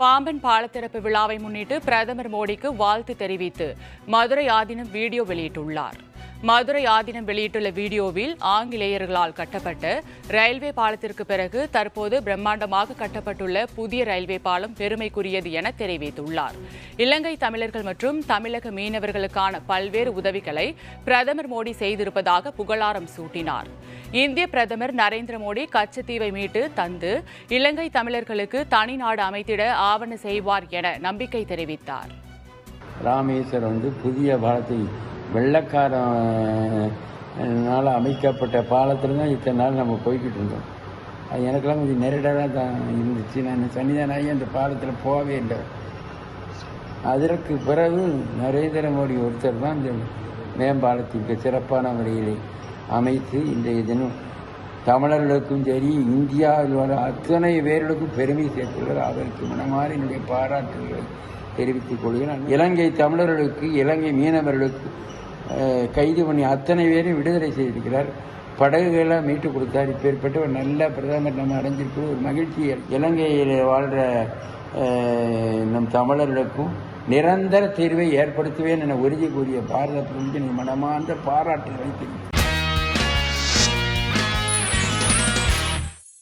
பாம்பன் பாலத்திறப்பு விழாவை முன்னிட்டு பிரதமர் மோடிக்கு வாழ்த்து தெரிவித்து மதுரை ஆதீனம் வீடியோ வெளியிட்டுள்ளார். மதுரை ஆதீனம் வெளியிட்டுள்ள வீடியோவில் ஆங்கிலேயர்களால் கட்டப்பட்ட ரயில்வே பாலத்திற்கு பிறகு தற்போது பிரம்மாண்டமாக கட்டப்பட்டுள்ள புதிய ரயில்வே பாலம் பெருமைக்குரியது என தெரிவித்துள்ளார். இலங்கை தமிழர்கள் மற்றும் தமிழக மீனவர்களுக்கான பல்வேறு உதவிகளை பிரதமர் மோடி செய்திருப்பதாக புகழாரம் சூட்டினார். இந்திய பிரதமர் நரேந்திர மோடி கச்சத்தீவை மீட்டு தந்து இலங்கை தமிழர்களுக்கு தனி நாடு அமைத்திட ஆவண செய்வார் என நம்பிக்கை தெரிவித்தார். ராமேஸ்வரம் வந்து புதிய பாலத்தை வெள்ளக்காரனால் அமைக்கப்பட்ட பாலத்தில் தான் இத்தனை நாள் நம்ம போய்கிட்டு இருந்தோம். அது எனக்கெல்லாம் கொஞ்சம் நெருடராக தான் இருந்துச்சு. நான் சன்னிதானாகி அந்த பாலத்தில் போகவே இல்லை. அதற்கு பிறகு நரேந்திர மோடி ஒருத்தர் தான் இந்த மேம்பாலத்திற்கு சிறப்பான முறையில் அமைத்து இன்றைய தினம் தமிழர்களுக்கும் சரி இந்தியாவில் வர அத்தனை பேர்களுக்கும் பெருமை சேர்த்துள்ளார் அதற்கு மனமாறி என்னுடைய பாராட்டுகளை தெரிவித்துக் கொள்கிறேன். இலங்கை தமிழர்களுக்கு இலங்கை மீனவர்களுக்கு கைது பண்ணி அத்தனை பேரையும் விடுதலை செய்திருக்கிறார். படகுகளை மீட்டு கொடுத்தார். இப்பேற்பட்ட ஒரு நல்ல பிரதமர் நம்ம அடைஞ்சிருக்கிற ஒரு மகிழ்ச்சி. இலங்கையில் வாழ்கிற நம் தமிழர்களுக்கும் நிரந்தர தீர்வை ஏற்படுத்துவேன் என உறுதி கூறிய பாரத பிரதமர் மனமார்ந்த பாராட்டுகளை தெரிவித்தார்